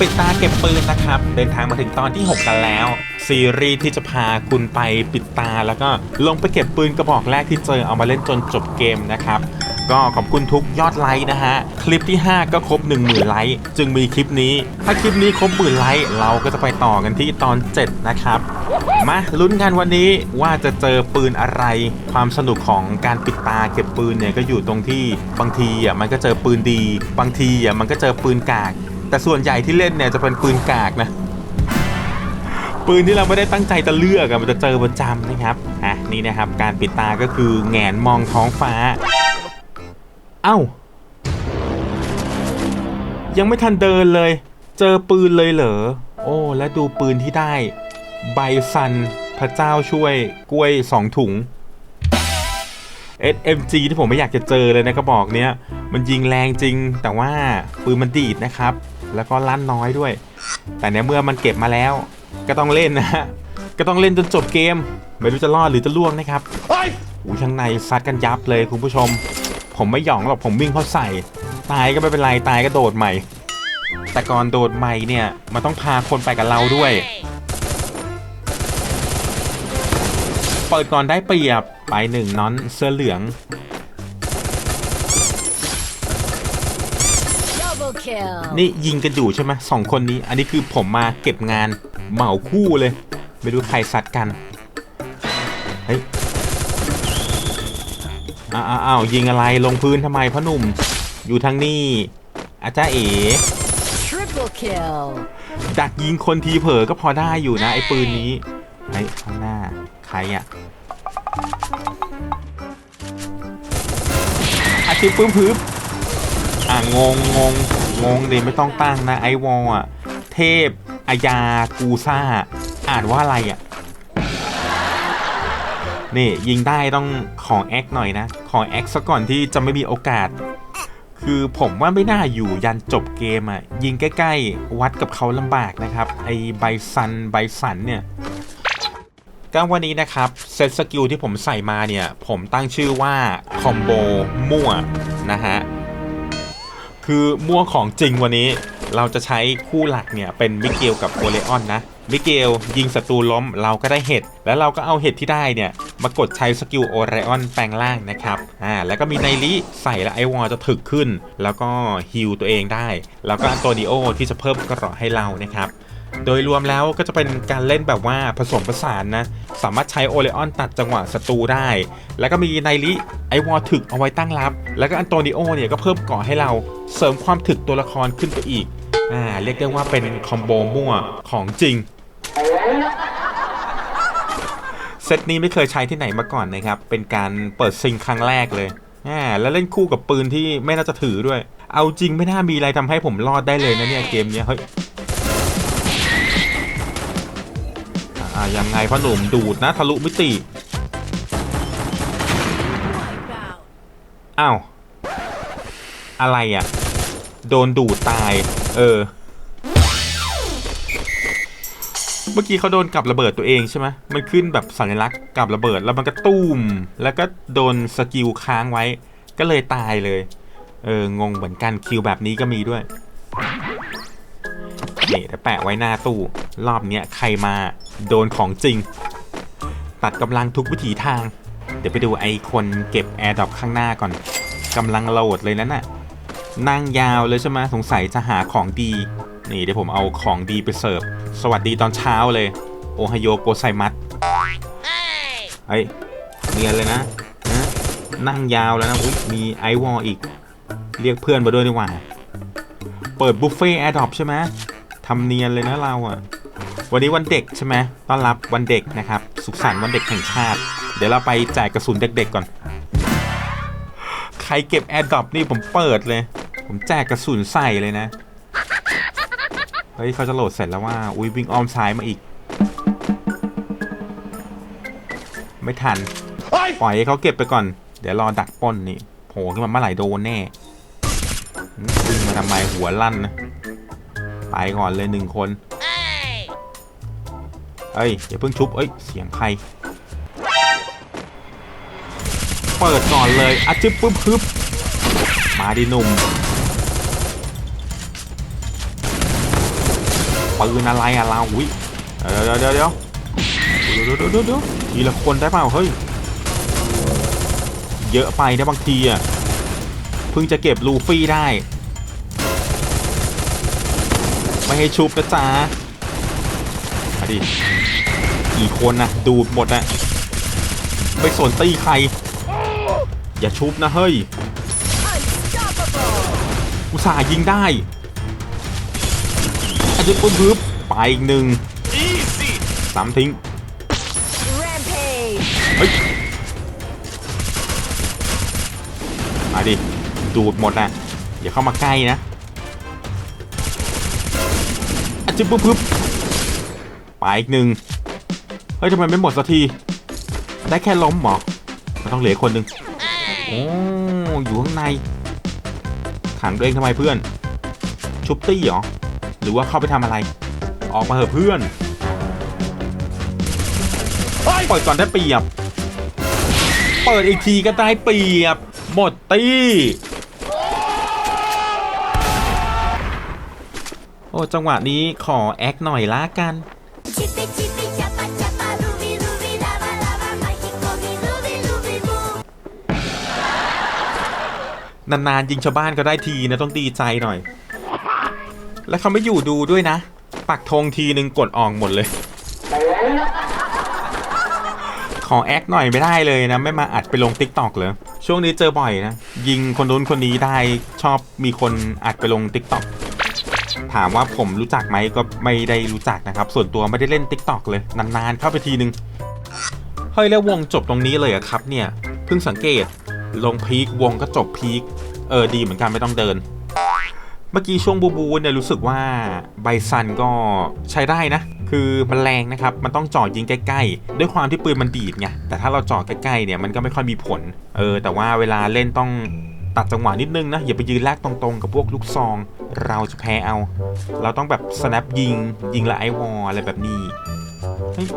ปิดตาเก็บปืนนะครับ เดินทางมาถึงตอนที่ 6 กันแล้ว ซีรีส์ที่จะพาคุณไปปิดตาแล้วก็ลงไปเก็บปืนกระบอกแรกที่เจอเอามาเล่นจนจบเกมนะครับ ก็ขอบคุณทุกยอดไลค์นะฮะ คลิปที่ 5 ก็ครบ 1 0,000 ไลค์จึงมีคลิปนี้ ถ้าคลิปนี้ครบหมื่นไลค์เราก็จะไปต่อกันที่ตอน 7 นะครับ มาลุ้นกันวันนี้ว่าจะเจอปืนอะไร ความสนุกของการปิดตาเก็บปืนเนี่ยก็อยู่ตรงที่บางทีอะมันก็เจอปืนดี บางทีอะมันก็เจอปืนกาก แต่ส่วนใหญ่ที่เล่นเนี่ยจะเป็นปืนกากนะ ปืนที่เราไม่ได้ตั้งใจจะเลือกอะมันจะเจอประจำนะครับอะนี่นะครับ การปิดตาก็คือแงนมองท้องฟ้า เอ้า ยังไม่ทันเดินเลย เจอปืนเลยเหรอโอ้และดูปืนที่ได้ใบซันพระเจ้าช่วยกล้วยสองถุง SMG ที่ผมไม่อยากจะเจอเลยนะกระบอกเนี้ย มันยิงแรงจริงแต่ว่าปืนมันดีดนะครับ แล้วก็ลั่นน้อยด้วย แต่ในเมื่อมันเก็บมาแล้ว ก็ต้องเล่นนะฮะก็ต้องเล่นจนจบเกม ไม่รู้จะรอดหรือจะล่วงนะครับอู้ข้างในซัดกันยับเลยคุณผู้ชม ผมไม่หยองหรอกผมวิ่งเข้าใส่ ตายก็ไม่เป็นไรตายก็โดดใหม่ แต่ก่อนโดดใหม่เนี่ยมันต้องพาคนไปกับเราด้วยเปิดก่อนได้เปรียบไปหนึ่งน้อนเสื้อเหลือง นี่ยิงกันอยู่ใช่ไหมสองคนนี้ อันนี้คือผมมาเก็บงานเหมาคู่เลย ไม่รู้ใครซัดกัน เฮ้ย อ้าวอ้าวยิงอะไรลงพื้นทำไมพ่อหนุ่ม อยู่ทางนี้อาจารย์เอ๋ Triple kill. ดักยิงคนทีเผลอก็พอได้อยู่นะไอ้ปืนนี้ไอ้ยข้างหน้า ใครอะอาทิตย์ปื้มพึบ อะงงงงงงดิไม่ต้องตั้งนะไอวอลอะ เทพอายากูซ่า อ่านว่าอะไรอะ นี่ยิงได้ต้องของแอคหน่อยนะ ของแอคซะก่อนที่จะไม่มีโอกาส คือผมว่าไม่น่าอยู่ยันจบเกมอะ่ะ ยิงใกล้ๆ วัดกับเขาลำบากนะครับ ไอไบซันไบสันเนี่ยก็วันนี้นะครับ เซตสกิลที่ผมใส่มาเนี่ย ผมตั้งชื่อว่า คอมโบมั่วนะฮะ คือมั่วของจริงวันนี้ เราจะใช้คู่หลักเนี่ยเป็นมิเกลกับโอเลออนนะมิเกลยิงศัตรูล้มเราก็ได้เห็ด แล้วเราก็เอาเห็ดที่ได้เนี่ย มากดใช้สกิลโอเรออนแปลงร่างนะครับ อ่า แล้วก็มีไนลิใส่แล้วไอวอลจะถึกขึ้น แล้วก็ฮิลตัวเองได้ แล้วก็อันโตนิโอที่จะเพิ่มกระรอให้เรานะครับ โดยรวมแล้วก็จะเป็นการเล่นแบบว่าผสมผสานนะ สามารถใช้โอเลออนตัดจังหวะศัตรูได้ แล้วก็มีไนลิไอวอลถึกเอาไว้ตั้งรับ แล้วก็อันโตนิโอเนี่ยก็เพิ่มเกาะให้เราเสริมความถึกตัวละครขึ้นไปอีก อ่าเรียกได้ว่าเป็นคอมโบมั่วของจริงเซตนี้ไม่เคยใช้ที่ไหนมาก่อนนะครับ เป็นการเปิดซิงครั้งแรกเลยอ่าแล้วเล่นคู่กับปืนที่ไม่น่าจะถือด้วย เอาจริงไม่น่ามีอะไรทำให้ผมรอดได้เลยนะเนี่ยเกมเนี้ยเฮ้ย อ่ายังไงพ่อหนุ่มดูดนะทะลุมิติอ้าวอะไรอะ โดนดูดตาย เออ เมื่อกี้เขาโดนกับระเบิดตัวเองใช่ไหมมันขึ้นแบบสัญลักษณ์กับระเบิดแล้วมันก็ตุ้ม แล้วก็โดนสกิลค้างไว้ ก็เลยตายเลย เอองงเหมือนกันคิวแบบนี้ก็มีด้วย นี่แต่แปะไว้หน้าตู้ รอบเนี้ยใครมาโดนของจริง ตัดกำลังทุกวิถีทาง เดี๋ยวไปดูไอคนเก็บแอร์ดรอปข้างหน้าก่อนกำลังโหลดเลยนั่นน่ะนั่งยาวเลยใช่ไหมสงสัยจะหาของดี นี่เดี๋ยวผมเอาของดีไปเสิร์ฟ สวัสดีตอนเช้าเลย โอฮโยโกไซมัสเฮ้ยเนียนเลยนะนะนั่งยาวแล้วนะอุ๊ยมีไอวอลอีก เรียกเพื่อนมาด้วยดีกว่า เปิดบุฟเฟ่แอร์ดรอปใช่ไหม ทำเนียนเลยนะเราอะวันนี้วันเด็กใช่ไหมต้อนรับวันเด็กนะครับ สุขสันต์วันเด็กแห่งชาติ เดี๋ยวเราไปแจกกระสุนเด็กๆก่อน ใครเก็บแอร์ดรอปนี่ผมเปิดเลย ผมแจกกระสุนใส่เลยนะ เฮ้ยเขาจะโหลดเสร็จแล้วว่า อุ้ยวิ่งอ้อมซ้ายมาอีก ไม่ทัน ปล่อยให้เขาเก็บไปก่อน เดี๋ยวรอดักปล้นนี่โผล่ขึ้นมาเมื่อไหร่โดนแน่อืมวิ่งมาทำไมหัวลั่นนะ ไปก่อนเลยหนึ่งคนเอ้ยอย่าเพิ่งชุบเอ้ยเสียงใคร เปิดก่อนเลยอะจึ๊บปึ๊บปึ๊บมาดิหนุ่มปืนอะไรอะเราอุ้ยเดี๋ยวเดี๋ยวเดี๋ยวเดี๋ยวเดี๋ยวเดี๋ยวเดี๋ยวทีละคนได้เปล่าเฮ้ยเยอะไปนะบางทีอะเพิ่งจะเก็บลูฟี่ได้ ไม่ให้ชุบนะจ๊ะมาดิกี่คนนะดูดหมดนะไม่สนตีใคร อย่าชุบนะเฮ้ยอุตส่าห์ยิงได้อาจจะปุ๊บปึ๊บไปอีกหนึ่งสามทิ้งเฮ้ยมาดิดูดหมดอะอย่าเข้ามาใกล้นะ จจะปุ๊บปึ๊บไปอีกหนึ่งเฮ้ยทำไมไม่หมดสักที ได้แค่ล้มหรอมันต้องเหลือคนหนึ่งโอ้อยู่ข้างใน ขังตัวเองทำไมเพื่อน ชุบตี้เหรอ หรือว่าเข้าไปทำอะไร ออกมาเถอะเพื่อนปล่อยก่อนได้เปรียบ เปิดอีกทีก็ได้เปรียบ หมดตี้ อ้จังหวะนี้ขอแอคหน่อยละกันนานๆยิงชาวบ้านก็ได้ทีนะต้องดีใจหน่อย แล้วเขาไม่อยู่ดูด้วยนะ ปักธงทีนึงกดออกหมดเลย ขอแอคหน่อยไม่ได้เลยนะ ไม่มาอัดไปลงติ๊กตอกเลยช่วงนี้เจอบ่อยนะ ยิงคนนู้นคนนี้ได้ชอบมีคนอัดไปลงติ๊กตอก ถามว่าผมรู้จักไหมก็ไม่ได้รู้จักนะครับ ส่วนตัวไม่ได้เล่นติ๊กตอกเลย นานๆ เข้าไปทีนึง เฮ้ย แล้ววงจบตรงนี้เลยอะครับเนี่ยเพิ่งสังเกตลงพีควงก็จบพีคเออดีเหมือนกันไม่ต้องเดิน เมื่อกี้ช่วงบูบูเนี่ยรู้สึกว่าไบซันก็ใช้ได้นะ คือมันแรงนะครับ มันต้องจ่อยิงใกล้ๆ ด้วยความที่ปืนมันดีดไงแต่ถ้าเราจ่อใกล้ๆเนี่ยมันก็ไม่ค่อยมีผล เออแต่ว่าเวลาเล่นต้องตัดจังหวะนิดนึงนะอย่าไปยืนแลกตรงๆ กับพวกลูกซอง เราจะแพ้เอา เราต้องแบบ snap ยิง ยิงละไอวอลอะไรแบบนี้เฮ้ย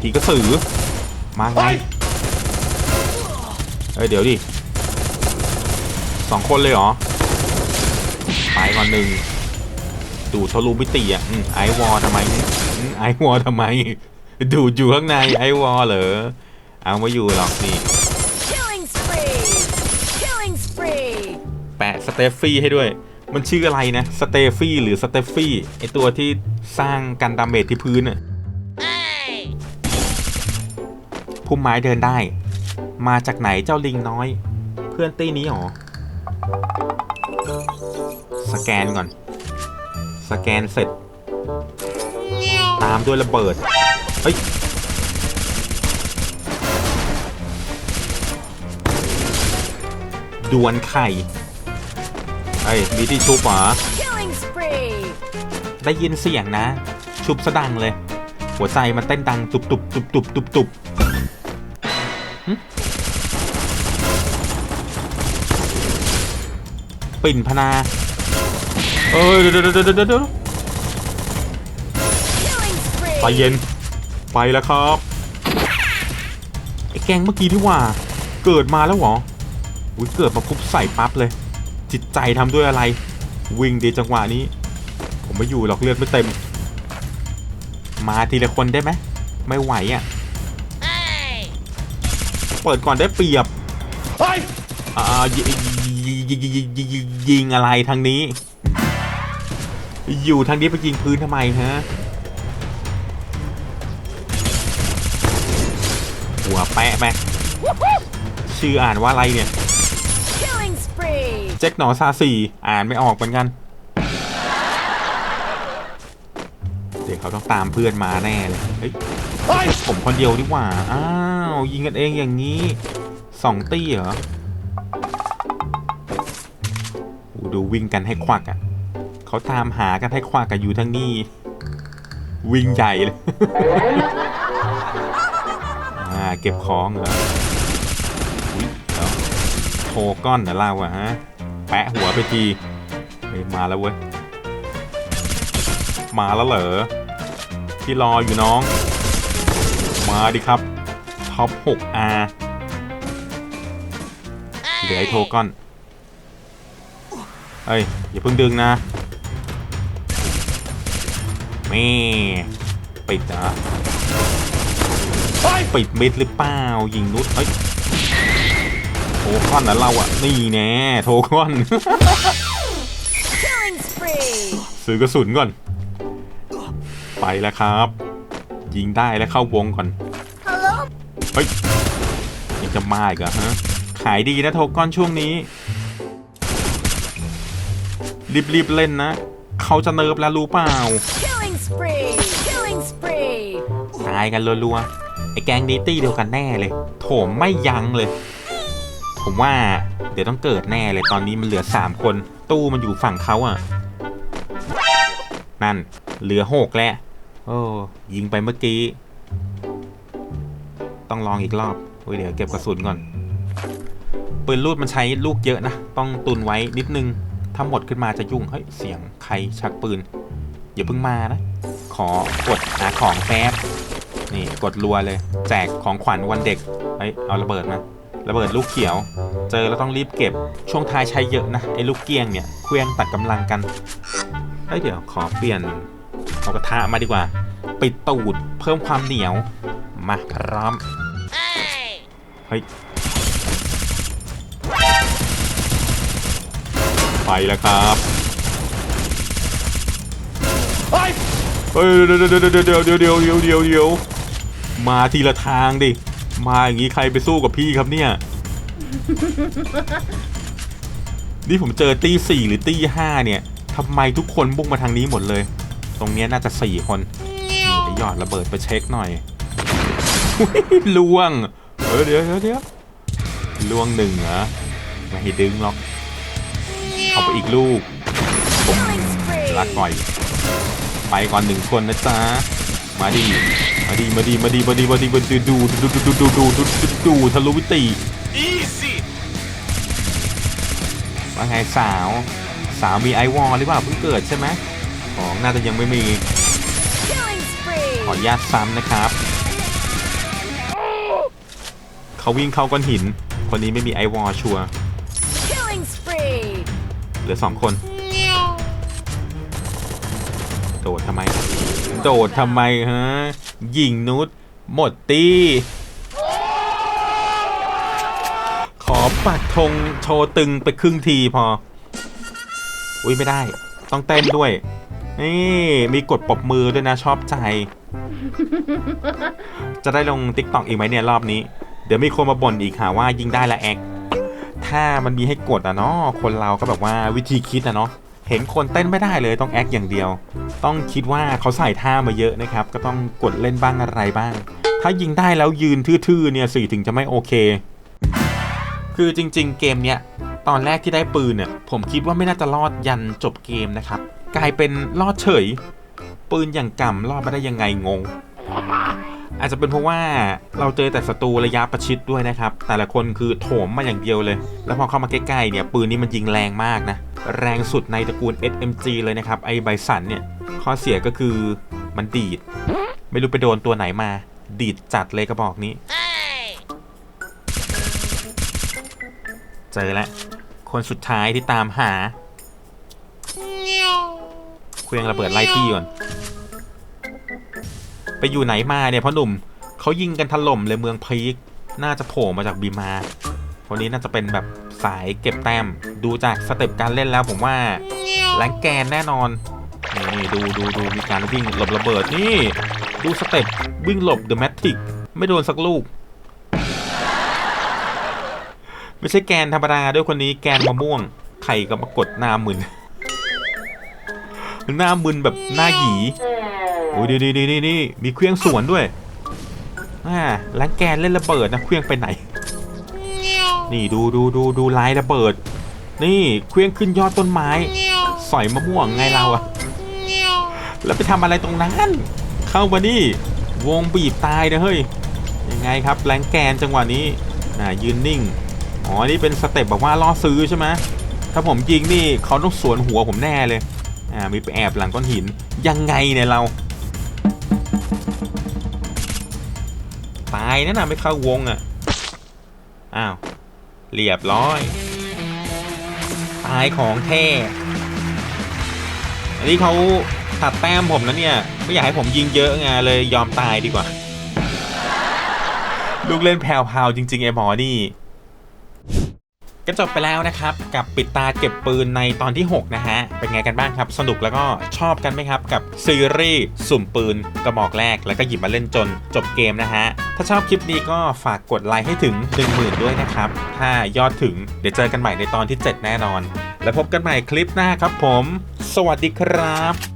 ผีกระสือ มาไงเอ้ยเดี๋ยวดิสองคนเลยเหรอ ไปก่อนหนึ่งดูดทะลุมิติอะอืมไอวอลทำไมอืมไอวอลทำไม ดูดอยู่ข้างในไอวอลเหรอ เอาไม่อยู่หรอกนี่ะสเตฟฟี่ให้ด้วย มันชื่ออะไรนะสเตฟฟี่หรือสเตฟฟี่ไอตัวที่สร้างกันดาเมจที่พื้นอะพุ่มไม้เดินได้ มาจากไหนเจ้าลิงน้อย เพื่อนตี้นี้หรอ สแกนก่อน สแกนเสร็จ ตามด้วยระเบิด เฮ้ยดวลไข่ เฮ้ยมีที่ชุบเหรอ Killing spree. ได้ยินเสียงนะ ชุบสะดังเลย หัวใจมันเต้นดังตุบตุบตุบตุบตุบตุบหึปิ่นพนาเอ้ยเดี๋ยวเดี๋ยวเดี๋ยวเดี๋ยวเดี๋ยว Killing spree. ใจเย็น ไปแล้วครับ ไอ้แกงเมื่อกี้ที่ว่า เกิดมาแล้วเหรออุ้ยเกิดมาปุ๊บใส่ปั๊บเลย จิตใจทำด้วยอะไร วิ่งดีจังหวะนี้ ผมไม่อยู่หรอกเลือดไม่เต็ม มาทีละคนได้ไหมไม่ไหวอะเปิดก่อนได้เปรียบอ่ายิยิยิยิยิยิยิงอะไรทางนี้ อยู่ทางนี้ไปยิงพื้นทำไมฮะหัวแปะไหมชื่ออ่านว่าอะไรเนี่ย Killing spree. เจ๊กหนอซาสีอ่านไม่ออกเหมือนกัน เดี๋ยวเขาต้องตามเพื่อนมาแน่เลยเฮ้ยผมคนเดียวดีกว่า อ้าว ยิงกันเองอย่างนี้สองตี้เหรอโอ้ดูวิ่งกันให้ควักอะ่ะเขาตามหากันให้ควักกันอยู่ทั้งนี้ วิ่งใหญ่เลยอ่าเก็บของเหรออุ๊ยเดี๋ยวโทก้อนเหรอเราอะฮะแปะหัวไปทีเฮ้ยมาแล้วเว้ย มาแล้วเหรอ ที่รออยู่น้อง มาดิครับ ท็อป 6R เหลือไอ้โทก้อน เอ้ย อย่าเพิ่งดึงนะนี่ปิดอเฮ้ยปิดมิดหรือเปล่ายิงนุดเฮ้ย ทคอนนะเราอะนี่แน่โทคอน Killing spree. ซื้อกระสุนก่อน ไปแล้วครับ ยิงได้แล้วเข้าวงก่อน Hello. เฮ้ยยังจะมาอีกเหรอฮะ ขายดีนะโทก้อนช่วงนี้ รีบๆเล่นนะ เขาจะเนิร์ฟแล้วรู้เปล่า Killing spree. Killing spree. ตายกันรัวๆ ไอ้แกงนี้ตี้เดียวกันแน่เลย โถมไม่ยั้งเลย ผมว่าเดี๋ยวต้องเกิดแน่เลยตอนนี้มันเหลือ3คน ตู้มันอยู่ฝั่งเขาอะนั่น เหลือหกแล้วโอ้ยิงไปเมื่อกี้ ต้องลองอีกรอบโอ้ยเดี๋ยวเก็บกระสุนก่อนปืนลูดมันใช้ลูกเยอะนะ ต้องตุนไว้นิดนึง ถ้าหมดขึ้นมาจะยุ่ง เฮ้ย เสียงใครชักปืน อย่าเพิ่งมานะ ขอกดหาของแป๊บ นี่กดรัวเลย แจกของขวัญวันเด็ก เฮ้ย เอาระเบิดมา ระเบิดลูกเขียว เจอแล้วต้องรีบเก็บ ช่วงท้ายใช้เยอะนะไอ้ลูกเกียงเนี่ยเคลื่องตัดกำลังกันเฮ้ยเดี๋ยวขอเปลี่ยนเอากระทะมาดีกว่า ปิดตูดเพิ่มความเหนียว มาพร้อมเฮ้ยไปแล้วครับเฮ้ยเดี๋ยวเดี๋ยวเดี๋ยวเดี๋ยวเดี๋ยวเดี๋ยวเดี๋ยวมาทีละทางดิ มาอย่างนี้ใครไปสู้กับพี่ครับเนี่ย นี่ผมเจอตี้สี่หรือตี้ห้าเนี่ยทำไมทุกคนบุกมาทางนี้หมดเลย ตรงเนี้ยน่าจะสี่คนนี่เดี๋ยวหยอดระเบิดไปเช็คหน่อยอุ๊ยล่วงเออเดี๋ยวเดี๋ยวเดี๋ยวล่วงหนึ่งเหรอไม่ให้ดึงหรอกเอาไปอีกลูก Killing spree. รักหน่อย ไปก่อนหนึ่งคนนะจ๊ะ มาดีมาดีมาดีมาดีมาดีมาดีมาดีดูดูดูดูดูดูดูดูดูทะลุวิตีว่าไงสาว สาวมีไอวอลหรือเปล่าเพิ่งเกิดใช่ไหมของน่าจะยังไม่มี Killing ขออ spree. นุญาตซ้ำนะครับ เขาวิ่งเข้าก้อนหิน คนนี้ไม่มีไอวอลชัวร์ Killing spree. เหลือสองคน โดดทำไม โดดทำไมฮะยิงนุชหมดตีขอปักธงโชว์ตึงไปครึ่งทีพอ อุ้ยไม่ได้ ต้องเต้นด้วย นี่มีกดปบมือด้วยนะชอบใจ จะได้ลงติ๊กต็อกอีกไหมเนี่ยรอบนี้ เดี๋ยวมีคนมาบ่นอีกหาว่ายิงได้ละแอกถ้ามันมีให้กดอะเนาะคนเราก็แบบว่าวิธีคิดอะเนาะ เห็นคนเต้นไม่ได้เลยต้องแอคอย่างเดียว ต้องคิดว่าเขาใส่ท่ามาเยอะนะครับ ก็ต้องกดเล่นบ้างอะไรบ้าง ถ้ายิงได้แล้วยืนทื่อๆเนี่ยสิถึงจะไม่โอเค คือจริง ๆ เกมเนี้ยตอนแรกที่ได้ปืนเนี่ยผมคิดว่าไม่น่าจะรอดยันจบเกมนะครับ กลายเป็นรอดเฉย ปืนอย่างก่ำรอดมาได้ยังไงงง อาจจะเป็นเพราะว่าเราเจอแต่ศัตรูระยะประชิดด้วยนะครับ แต่ละคนคือโถมมาอย่างเดียวเลย แล้วพอเข้ามาใกล้ๆเนี่ยปืนนี้มันยิงแรงมากนะ แรงสุดในตระกูล SMG เลยนะครับ ไอไบสันเนี่ย ข้อเสียก็คือมันดีด ไม่รู้ไปโดนตัวไหนมา ดีดจัดเลยกระบอกนี้ เจอแล้วคนสุดท้ายที่ตามหาเครื่องระเบิดไล่ที่ก่อน ไปอยู่ไหนมาเนี่ยพ่อหนุ่มเขายิงกันถล่มเลยเมืองพีคน่าจะโผล่มาจากบีมาคนนี้น่าจะเป็นแบบสายเก็บแต้มดูจากสเต็ปการเล่นแล้วผมว่าแรงแกนแน่นอนนี่ดูดูดูมีการวิ่งหลบระเบิดนี่ดูสเต็ปวิ่งหลบเดอะแมทริกไม่โดนสักลูก ไม่ใช่แกนธรรมดาด้วยคนนี้แกนมะม่วงใครก็มากดหน้ามึนหน้ามึนแบบหน้าหยี โอ้ยดีดีดีดีนี่มีเครื่องสวนด้วยอ่าแล้วแกนเล่นระเบิดนะเครื่องไปไหน นี่ดูดูดูดูลายระเบิด นี่เครื่องขึ้นยอดต้นไม้สอยมะม่วงไงเราอะแล้วไปทำอะไรตรงนั้น เข้ามานี่วงบีบตายนะเฮ้ยยังไงครับแรงแกนจังหวะนี้อ่ายืนนิ่งอ๋อนี่เป็นสเต็ปแบบว่าล่อซื้อใช่ไหมถ้าผมยิงนี่เขาต้องสวนหัวผมแน่เลยอ่ามีไปแอบหลังก้อนหินยังไงเนี่ยเรา นั่นน่ะไม่เข้าวงอะ อ้าว เรียบร้อย ตายของแท้อันนี้เขาตัดแต้มผมนะเนี่ยไม่อยากให้ผมยิงเยอะไงเลยยอมตายดีกว่า ลูกเล่นแผ่วๆจริง ๆ ไอ้หมอนี่ ก็จบไปแล้วนะครับ กับปิดตาเก็บปืนในตอนที่ 6 นะฮะ เป็นไงกันบ้างครับ สนุกแล้วก็ชอบกันไหมครับ กับซีรีส์สุ่มปืนกระบอกแรก แล้วก็หยิบมาเล่นจนจบเกมนะฮะ ถ้าชอบคลิปนี้ก็ฝากกดไลค์ให้ถึง 10,000 ด้วยนะครับ ถ้ายอดถึงเดี๋ยวเจอกันใหม่ในตอนที่ 7 แน่นอน แล้วพบกันใหม่คลิปหน้าครับผม สวัสดีครับ